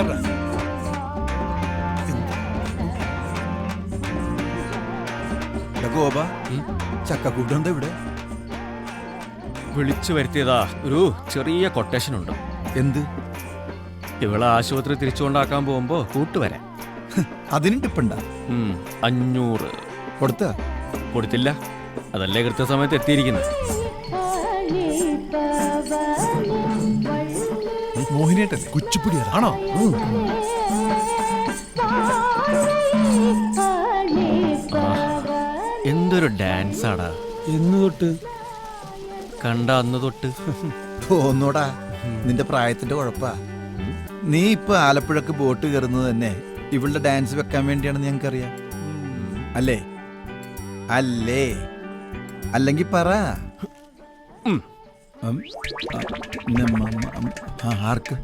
ആരാ ഗോപ ഇവിടെ? വിളിച്ചു വരുത്തിയതാ ഒരു ചെറിയ കൊട്ടേഷൻ ഉണ്ട്. എന്ത്? ഇവളെ ആശുപത്രി തിരിച്ചുകൊണ്ടാക്കാൻ പോകുമ്പോ കൂട്ടുവരാൻ അതിന് ടിപ്പുണ്ട? അഞ്ഞൂറ്. കൊടുത്ത? കൊടുത്തില്ല. അതല്ലേ കൃത്യസമയത്ത് എത്തിയിരിക്കുന്നത്. മോഹിനിയേട്ടല്ലേ കുച്ചിപ്പുടി ആണോ എന്തൊരു ഡാൻസ് ആടാ എന്ന് തൊട്ട്? കണ്ട അന്ന് തൊട്ട്. തോന്നോടാ നിന്റെ പ്രായത്തിന്റെ കുഴപ്പാ. നീ ഇപ്പൊ ആലപ്പുഴക്ക് ബോട്ട് കയറുന്നത് തന്നെ ഇവളുടെ ഡാൻസ് വെക്കാൻ വേണ്ടിയാണെന്ന് ഞങ്ങൾക്കറിയാം. അല്ലേ? അല്ലേ? അല്ലെങ്കിൽ പറ. ആർക്ക്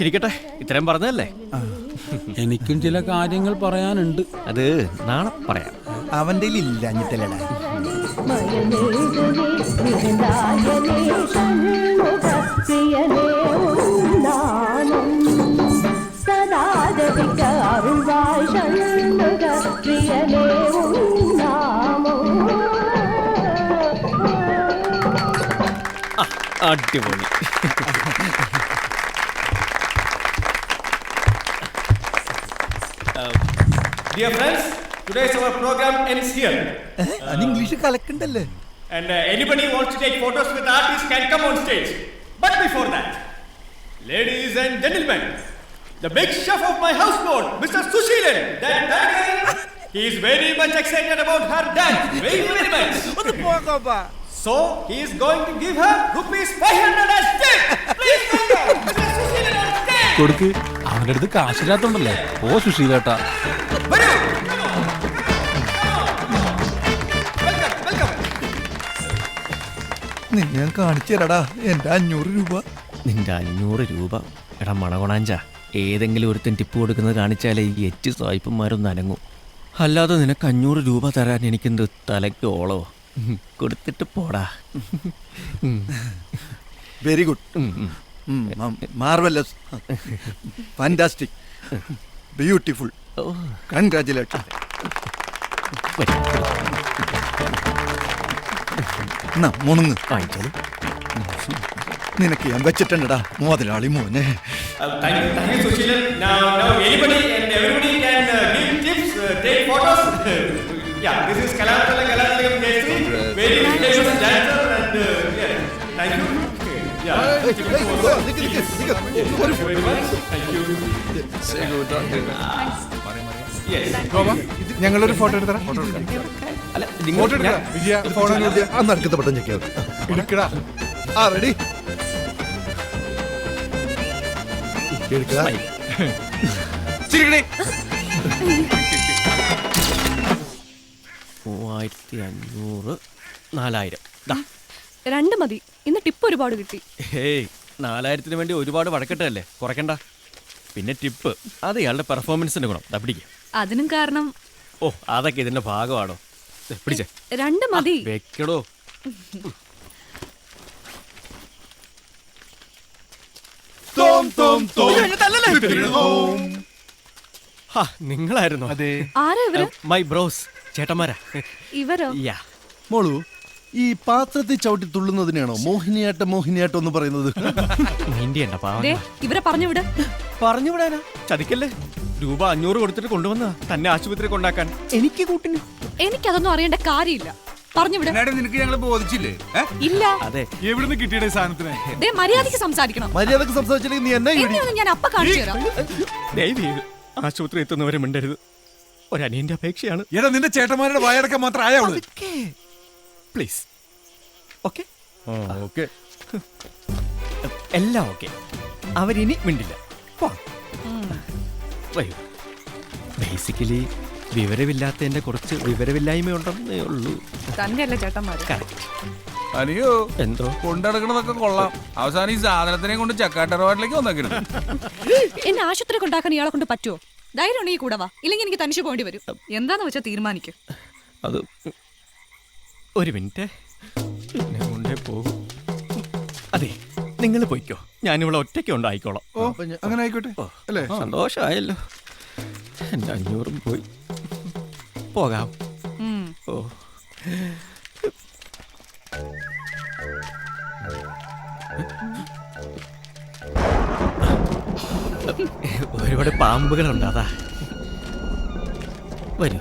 ഇരിക്കട്ടെ ഇത്രയും പറഞ്ഞതല്ലേ എനിക്കും ചില കാര്യങ്ങൾ പറയാനുണ്ട് അത് നാളെ പറയാം അവന്റെ ഇല്ല അഞ്ഞിട്ടല്ലടാ സദാ പ്രിയനേ അടിപൊളി Dear friends, today's our program ends here. അത് ഇംഗ്ലീഷ് കലക്കണ്ടല്ലേ And uh, anybody who wants to take photos with artists can come on stage. But before that, ladies and gentlemen, the big chef of my houseboat, Mr. Sushilan, that that is, he is very much excited about her dance. Very, very much. So he is going to give her rupees 500 as tip. Please on stage. കൊടുക്ക്. അവന്റെ അടുത്ത് കാശില്ലാത്തോണ്ടല്ലേ? ഓ സുശീലേട്ടാ. Welcome, welcome. നിന്നെ ഞാൻ കാണിച്ചു തരാടാ എന്റെ അഞ്ഞൂറ് രൂപ. നിന്റെ അഞ്ഞൂറ് രൂപ? എടാ മണകൊണാഞ്ച. ഏതെങ്കിലും ഒരുത്തൻ ടിപ്പ് കൊടുക്കുന്നത് കാണിച്ചാലേ ഈ എച്ച് സ്വായ്പന്മാരൊന്നും അനങ്ങും. അല്ലാതെ നിനക്ക് അഞ്ഞൂറ് രൂപ തരാൻ എനിക്കെന്ത് തലയ്ക്ക് ഓളോ? ഉം, കൊടുത്തിട്ട് പോടാ. Very good. Marvellous fantastic beautiful എന്നാ മുണുങ്ങ്. വാങ്ങിച്ചോളൂ നിനക്ക് ഞാൻ വെച്ചിട്ടുണ്ടടാ മുതലാളി മോനെ. Uh. Now, now anybody and everybody can give tips, take photos. Yeah, this is Kalathala Kalatala Jayasri, very famous dancer, and uh, yeah, thank you. Yeah, thank you very much. Thank you. Yes. ഞങ്ങളൊരു photo എടുത്തരാ അല്ല photo എടുക്കാം വിജയ phone അന്ന് അടുക്കത്തെ പെട്ടെന്ന് ചെക്കിയത് എടുക്കടാ ആ ready എടുക്കടാ ചിരിക്കണേ മൂവായിരത്തി അഞ്ഞൂറ് നാലായിരം. ദാ. രണ്ട് മതി. ഇന്ന് ടിപ്പ് ഒരുപാട് കിട്ടി. ഹേയ് നാലായിരത്തിന് വേണ്ടി ഒരുപാട് വടക്കെട്ടല്ലേ കുറയ്ക്കണ്ട. പിന്നെ ടിപ്പ്. അത് ഇയാളുടെ പെർഫോമൻസിന്റെ ഗുണം. ദാ പിടിക്ക്. അതിനും കാരണം? ഓ അതൊക്കെ ഇതിന്റെ ഭാഗമാണോ? ദേ, പിടിച്ചേ. രണ്ട് മതി. വെക്കടോ. ഹാ നിങ്ങളായിരുന്നോ? അതെ. ആരാ ഇവർ? My bros. ചേട്ടന്മാരാ? ഇവരോ? യാ. മോളു ഈ പാത്രത്തിൽ ചവിട്ടി തുള്ളുന്നതിനാണോ മോഹിനിയാട്ടം മോഹിനിയാട്ടം എന്ന് പറയുന്നത്? നീന്തിയണ്ട പാവ. ദേ ഇവരെ പറഞ്ഞു വിട്. പറഞ്ഞു വിടാനാ? ചതിക്കല്ലേ? രൂപ അഞ്ഞൂറ് കൊടുത്തിട്ട് കൊണ്ടുവന്ന തന്നെ ആശുപത്രി കൊണ്ടാക്കാൻ. എനിക്ക് കൂട്ടിന്. എനിക്കതൊന്നും അറിയേണ്ട കാര്യമില്ല. പറഞ്ഞു വിട്. നിനക്ക് ഞങ്ങൾ ബോധിച്ചില്ലേ? ഇല്ല. അതെ. എവിടുന്ന് കിട്ടിയുടെ സാധനത്തിന്? ദേ മര്യാദയ്ക്ക് സംസാരിക്കണം. മര്യാദയ്ക്ക് സംസാരിച്ചില്ലെങ്കിൽ നീ എന്നെ ഞാൻ അപ്പ കാണിച്ചു തരാം ആശുപത്രി എത്തുന്നവരെ മിണ്ടരുത്. ഒരനിയന്റെ അപേക്ഷയാണ്. എടാ നിന്റെ ചേട്ടന്മാരുടെ വായടക്കം മാത്രം ആയാളു പ്ലീസ്. ഓക്കെ? ഓക്കെ. എല്ലാം ഓക്കെ. അവരിനി മിണ്ടില്ല. വരൂ. ബേസിക്കലി വിവരമില്ലാത്തതിന്റെ കുറച്ച് വിവരമില്ലായ്മയുണ്ടെന്നേ ഉള്ളൂ. തന്നെയല്ല ചേട്ടന്മാര്? കറക്റ്റ് അനിയോ എന്തോ? കൊണ്ടടക്കണതൊക്കെ കൊള്ളാം. അവസാനം ഈ സാധനത്തിനെ കൊണ്ട് ചക്കാട്ടറവാട്ടിലേക്ക് വന്നേക്കരുത്. എന്നെ ആശുപത്രി കൊണ്ടാക്കാൻ ഇയാളെ കൊണ്ട് പറ്റുമോ ധൈര്യം ഉണ്ടെങ്കിൽ കൂടെ വാ ഇല്ലെങ്കിൽ എനിക്ക് തനിച്ച് പോകേണ്ടി വരും. എന്താന്ന് വെച്ചാൽ തീരുമാനിക്കും. അത് ഒരു മിനിറ്റ്. എന്നെ കൊണ്ടേ പോകും. അതെ നിങ്ങൾ പോയിക്കോ. ഞാനിവിടെ ഒറ്റയ്ക്ക് ഉണ്ടായിക്കോളാം. ഓ അങ്ങനെ ആയിക്കോട്ടെ. അല്ലേ? സന്തോഷമായല്ലോ. എന്റെ അഞ്ഞൂറും പോയി. പോകാം. ഓ. ഒരുപാട് പാമ്പുകളുണ്ട് അതാ. വരൂ.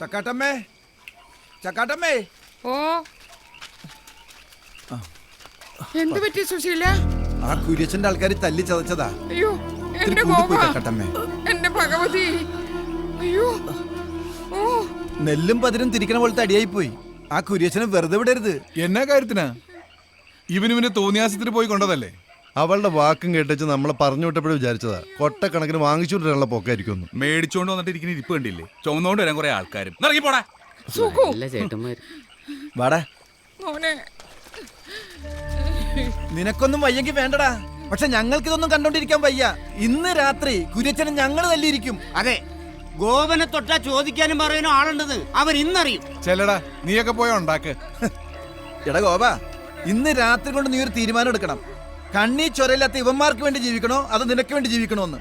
ചക്കാട്ടമ്മേ ചക്കാട്ടമ്മേ. ഓ. എന്ത് പറ്റി സുശീല? ആ കുര്യച്ചന്റെ ആൾക്കാർ തല്ലി ചതച്ചതാ. അയ്യോ എന്റെ ചക്കാട്ടമ്മേ. എന്റെ ഭഗവതി. അയ്യോ. ഓ. നെല്ലും പതിരും തിരിക്കണ പോലത്തെ അടിയായി പോയി ആ കുര്യച്ചനെ വെറുതെ വിടരുത്. എന്നാ കാര്യത്തിനാ? ഇവനിവന് തോന്നിയാസത്തിന് പോയി കൊണ്ടതല്ലേ? അവളുടെ വാക്കും കേട്ടിച്ച് നമ്മളെ പറഞ്ഞു വിട്ടപ്പോഴും വിചാരിച്ചതാ. കൊട്ടക്കണക്കിന് വാങ്ങിച്ചുകൊണ്ടിരാനുള്ള പൊക്കായിരിക്കും മേടിച്ചോണ്ട് വന്നിട്ട് ഇരിക്കുന്ന ഇരിപ്പ് കണ്ടില്ലേ? ചുമന്നോണ്ട് വരാൻ കുറെ ആൾക്കാരും. ഇറങ്ങി പോടാ. സുഖു. വാടാ. മോനെ. നിനക്കൊന്നും വയ്യെങ്കിൽ വേണ്ടടാ. പക്ഷെ ഞങ്ങൾക്ക് ഇതൊന്നും കണ്ടോണ്ടിരിക്കാൻ വയ്യ. ഇന്ന് രാത്രി കുര്യച്ചനെ ഞങ്ങൾ തല്ലിയിരിക്കും. അതെ. ഗോപനെ തൊട്ടാ ചോദിക്കാനും പറയാനും ആളുണ്ടെന്ന് അവർ ഇന്നറിയും. ചെല്ലടാ നീയൊക്കെ പോയ ഉണ്ടാക്ക്. എടാ ഗോപ ഇന്ന് രാത്രി കൊണ്ട് നീ ഒരു തീരുമാനം എടുക്കണം. കണ്ണി ചൊരയില്ലാത്ത ഇവന്മാർക്ക് വേണ്ടി ജീവിക്കണോ അത് നിനക്ക് വേണ്ടി ജീവിക്കണോ എന്ന്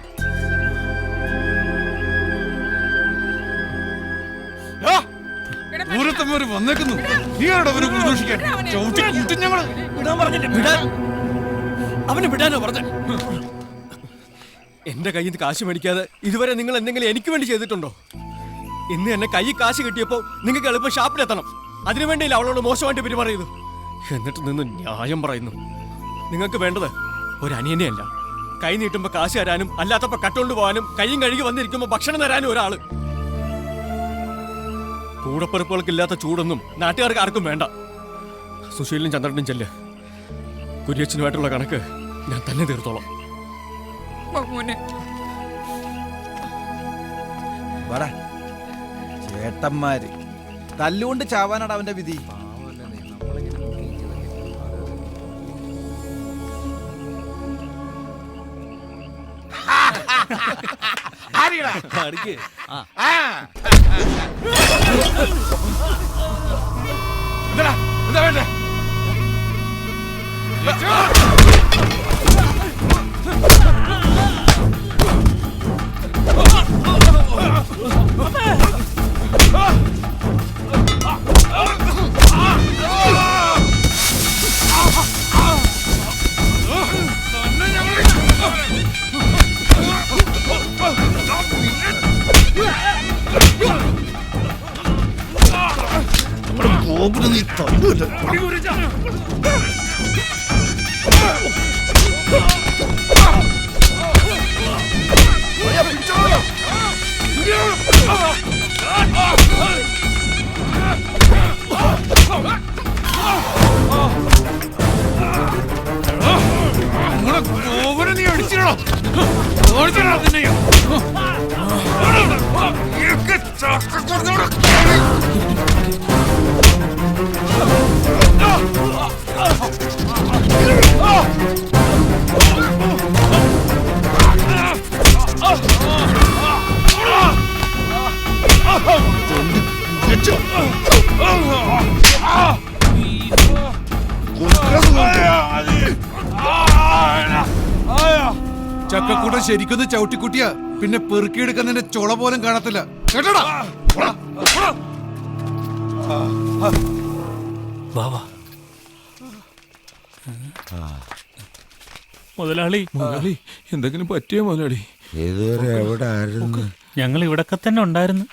ദൂരത്തമ്മ വന്നേക്കുന്നു. നീ ആരോടാ അവനെ പ്രതീക്ഷിക്കാൻ ചവിട്ടി കൂട്ടും ഞങ്ങൾ. വിടാൻ പറഞ്ഞില്ലേ. വിടാൻ. അവന് വിടാനോ പറഞ്ഞ എന്റെ കയ്യിൽ നിന്ന് കാശ് മേടിക്കാതെ ഇതുവരെ നിങ്ങൾ എന്തെങ്കിലും എനിക്ക് വേണ്ടി ചെയ്തിട്ടുണ്ടോ? ഇന്ന് എന്നെ കൈ കാശ് കിട്ടിയപ്പോൾ നിങ്ങൾക്ക് എളുപ്പം ഷാപ്പിലെത്തണം അതിനുവേണ്ടിയില്ല അവളോട് മോശമായിട്ട് പെരുമാറിയത്? എന്നിട്ട് നിന്ന് ന്യായം പറയുന്നു. നിങ്ങൾക്ക് വേണ്ടത് ഒരു അനിയനെയല്ല കൈ നീട്ടുമ്പോൾ കാശ് തരാനും അല്ലാത്തപ്പോൾ കട്ടുകൊണ്ട് പോകാനും കൈയും കഴുകി വന്നിരിക്കുമ്പോൾ ഭക്ഷണം തരാനും ഒരാൾ. കൂടപ്പിറപ്പുകൾക്കില്ലാത്ത ചൂടൊന്നും നാട്ടുകാർക്ക് ആർക്കും വേണ്ട. സുശീലിനും ചന്ദ്രനും ചെല്ല്. കുര്യച്ചനുമായിട്ടുള്ള കണക്ക് ഞാൻ തന്നെ തീർത്തോളാം. വാ മോനെ വാടാ. ചേട്ടന്മാര്. തല്ലുകൊണ്ട് ചാവാനാണ് അവന്റെ വിധി. എന്താ നിങ്ങളെ ഗോപുരം നീ അടിച്ചിടോ ഓടിച്ചിടോ നിന്നെയോ ചക്കക്കൂട്ടം ശരിക്കൊന്ന് ചവിട്ടിക്കുട്ടിയ പിന്നെ പെറുക്കിയെടുക്കുന്നതിന്റെ ചുള പോലും കാണത്തില്ല. കേട്ടോടാ? മുതലാളി. മുതലാളി എന്തെങ്കിലും പറ്റിയോ മുതലാളി? ഇതുവരെ എവിടെ ആയിരുന്നു ഞങ്ങൾ ഇവിടൊക്കെ തന്നെ ഉണ്ടായിരുന്നു.